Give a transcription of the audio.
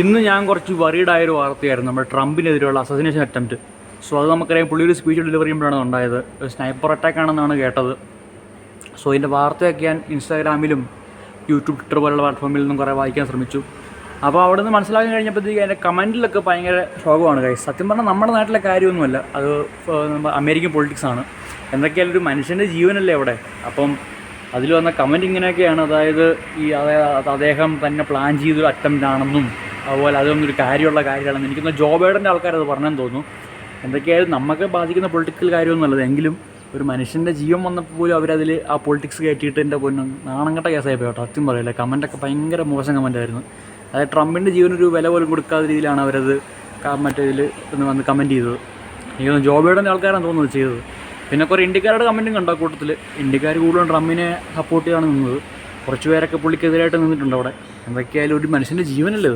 ഇന്ന് ഞാൻ കുറച്ച് വറീഡായ ഒരു വാർത്തയായിരുന്നു. നമ്മുടെ ട്രംപിനെതിരെയുള്ള അസസിനേഷൻ അറ്റംപ്റ്റ് സോ അത് നമുക്കറിയാം പുള്ളി ഒരു സ്പീച്ച് ഡെലിവറി ചെയ്യുമ്പോഴാണ് ഉണ്ടായത്. സ്നൈപ്പർ അറ്റാക്ക് ആണെന്നാണ് കേട്ടത്. സോ ഇതിന്റെ വാർത്തയൊക്കെ ഞാൻ ഇൻസ്റ്റാഗ്രാമിലും യൂട്യൂബ് ട്വിറ്റർ പോലുള്ള പ്ലാറ്റ്ഫോമിൽ നിന്നും കുറേ വായിക്കാൻ ശ്രമിച്ചു. അപ്പോൾ അവിടെ നിന്ന് മനസ്സിലാക്കാൻ കഴിഞ്ഞപ്പോഴത്തേക്ക് അതിന്റെ കമന്റിലൊക്കെ ഭയങ്കര ശോകമാണ് കൈ സത്യം പറഞ്ഞാൽ നമ്മുടെ നാട്ടിലെ കാര്യമൊന്നുമല്ല. അത് അമേരിക്കൻ പൊളിറ്റിക്സ് ആണ്. എന്തൊക്കെയാലും ഒരു മനുഷ്യന്റെ ജീവനല്ലേ അവിടെ. അപ്പം അതിൽ വന്ന കമന്റ് ഇങ്ങനെയൊക്കെയാണ്. അതായത് ഈ അതായത് അദ്ദേഹം തന്നെ പ്ലാൻ ചെയ്തൊരു അറ്റംപ്റ്റ് ആണെന്നും അതുപോലെ അതൊന്നും ഒരു കാര്യമുള്ള കാര്യമാണെന്ന് എനിക്കൊന്ന് ജോ ബൈഡന്റെ ആൾക്കാരത് പറഞ്ഞെന്ന് തോന്നുന്നു. എന്തൊക്കെയായാലും നമുക്ക് ബാധിക്കുന്ന പൊളിറ്റിക്കൽ കാര്യമൊന്നുമല്ലത് എങ്കിലും ഒരു മനുഷ്യന്റെ ജീവൻ വന്നപ്പോൾ പോലും അവരതിൽ ആ പൊളിറ്റിക്സ് കയറ്റിയിട്ട് എന്റെ പൊന്നും നാണംകെട്ട കേസായി പോയി കേട്ടോ. സത്യം പറയില്ല കമന്റൊക്കെ ഭയങ്കര മോശം കമന്റായിരുന്നു അതായത് ട്രംപിന്റെ ജീവനൊരു വില പോലും കൊടുക്കാത്ത രീതിയിലാണ് അവരത് മറ്റേ ഇതിൽ ഒന്ന് വന്ന് കമന്റ് ചെയ്തത്. എനിക്ക് ജോ ബൈഡന്റെ ആൾക്കാരാണ് തോന്നുന്നത് ചെയ്തത്. പിന്നെ കുറേ ഇന്ത്യക്കാരുടെ കമന്റും കണ്ടോ കൂട്ടത്തിൽ. ഇന്ത്യക്കാർ കൂടുതലും ട്രംപിനെ സപ്പോർട്ട് ചെയ്താണ് നിന്നത്. കുറച്ച് പേരൊക്കെ പുള്ളിക്കെതിരായിട്ട് നിന്നിട്ടുണ്ട് അവിടെ. എന്തൊക്കെയായാലും ഒരു മനുഷ്യന്റെ ജീവനല്ലേ